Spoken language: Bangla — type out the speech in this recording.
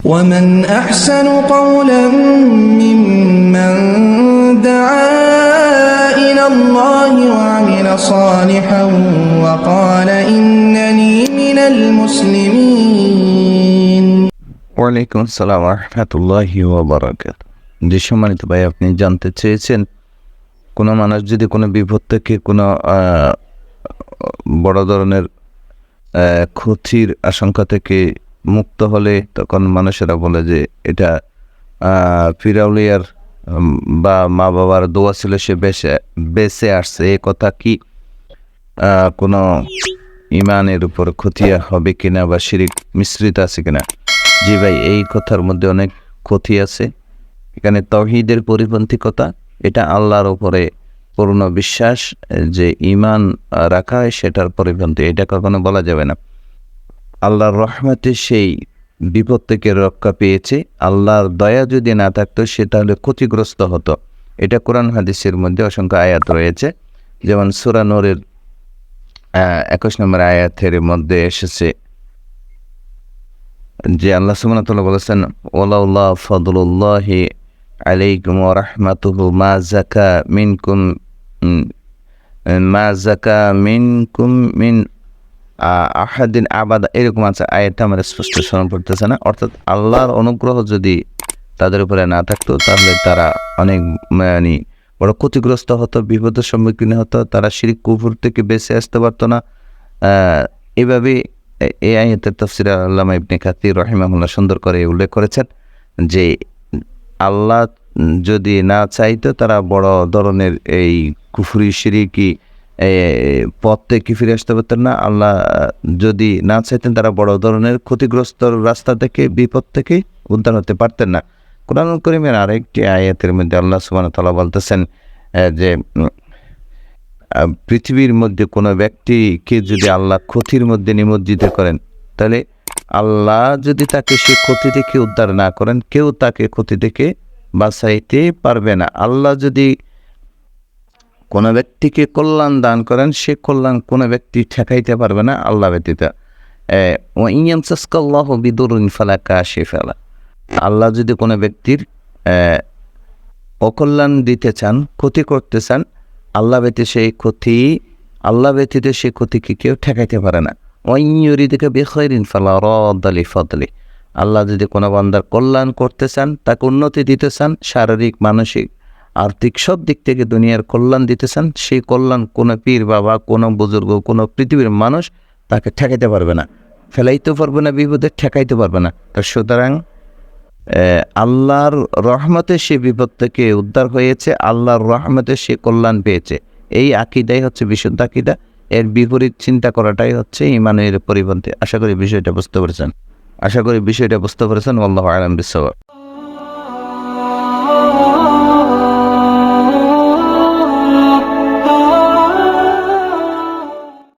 ومن أحسن قولا ممن دعا إلى الله وعمل صالحا وقال إنني من المسلمين ওয়ালাইকুম আসসালাম রহমতুল্লাহি ওবরাকাত যে সম্মানিত ভাই আপনি জানতে চেয়েছেন কোনো মানুষ যদি কোনো বিপদ থেকে কোনো আহ, বড় ধরনের আহ, ক্ষতির আশঙ্কা থেকে মুক্ত হলে তখন মানুষেরা বলে যে এটা ফিরাউলিয়ার বা মা বাবার দোয়া ছিল সে বেঁচে বেঁচে আসছে। এ কথা কি কোনো ইমানের উপর ক্ষতি হবে কিনা বা শিরিক মিশ্রিত আছে কিনা? জি ভাই, এই কথার মধ্যে অনেক ক্ষতি আছে। এখানে তহিদের পরিপন্থী কথা এটা আল্লাহর উপরে পূর্ণ বিশ্বাস যে ইমান রাখা হয় সেটার পরিপন্থী। এটা কখনো বলা যাবে না। আল্লাহর রহমতে সেই বিপদ থেকে রক্ষা পেয়েছে। আল্লাহর দয়া যদি না থাকতো, সে তাহলে ক্ষতিগ্রস্ত হতো। এটা কোরআন হাদিসের মধ্যে অসংখ্য আয়াত রয়েছে। যেমন সুরানোরের একুশ নম্বর আয়াতের মধ্যে এসেছে যে আল্লাহ সুবহানাহু বলেছেন, ওয়ালাউল্লাহ ফদলুল্লাহি আলাইকুম ওয়া রাহমাতুহু মা যাকা মিনকুম মা যাকা মিনকুম মিন আহাদিন আবাদ, এরকম আছে, আয়াতটা আমাদের স্পষ্ট স্মরণ করতেছে না। অর্থাৎ আল্লাহর অনুগ্রহ যদি তাদের উপরে না থাকতো, তাহলে তারা অনেক মানে বড় ক্ষতিগ্রস্ত হতো, বিপদের সম্মুখীন হতো, তারা শিরিক কুফুর থেকে বেঁচে আসতে পারতো না। এভাবে এই আয়াতের তফসির আল্লামা ইবনে খাতির রহিমাহুল্লাহ সুন্দর করে উল্লেখ করেছেন যে আল্লাহ যদি না চাইতো, তারা বড় ধরনের এই কুফুরি, শিরিকি পথ থেকে ফিরে আসতে পারতেন না? আল্লাহ, যদি না চাইতেন তারা বড় ধরনের ক্ষতিগ্রস্ত রাস্তা থেকে, বিপদ থেকে উদ্ধার হতে পারতেন না। কোরআন করিমের আরেকটি আয়াতের মধ্যে আল্লাহ সুবহানাহু তালা বলতেছেন যে পৃথিবীর মধ্যে কোনো ব্যক্তিকে যদি আল্লাহ ক্ষতির মধ্যে নিমজ্জিত করেন, তাহলে আল্লাহ যদি তাকে সে ক্ষতি থেকে উদ্ধার না করেন, কেউ তাকে ক্ষতি থেকে বাঁচাইতে পারবে না। আল্লাহ যদি কোনো ব্যক্তিকে কল্যাণ দান করেন, সে কল্যাণ কোনো ব্যক্তি ঠেকাইতে পারবে না আল্লাহ ব্যতীত। ও ইয়ামসাসকাল্লাহ বিদুরিন ফালাকা সে ফেলা আল্লাহ যদি কোনো ব্যক্তির অকল্যাণ দিতে চান, ক্ষতি করতে চান, আল্লাহ ব্যতীত সেই ক্ষতি, আল্লাহ ব্যতীত সেই ক্ষতিকে কেউ ঠেকাইতে পারে না। ওইরিদিকে বেখরিন ফালা রদালি ফদলি আল্লাহ যদি কোনো বান্দার কল্যাণ করতে চান, তাকে উন্নতি দিতে চান, শারীরিক, মানসিক আর্থিক সব দিক থেকে দুনিয়ার কল্যাণ দিতেছেন, সেই কল্যাণ কোনো পীর বাবা, কোনো বুজুর্গ, কোনো পৃথিবীর মানুষ তাকে ঠেকাইতে পারবে না। ফেলাইতে পারবে না, বিপদে ঠেকাইতে পারবে না। তো সুতরাং আল্লাহর রহমতে সে বিপদ থেকে উদ্ধার হয়েছে, আল্লাহর রহমতে সে কল্যাণ পেয়েছে। এই আকিদাই হচ্ছে বিশুদ্ধ আকিদা। এর বিপরীত চিন্তা করাটাই হচ্ছে ইমানের পরিপন্থী। আশা করি বিষয়টা বুঝতে পেরেছেন। আশা করি বিষয়টা বুঝতে পেরেছেন। আল্লাহ আলম বিশ্বর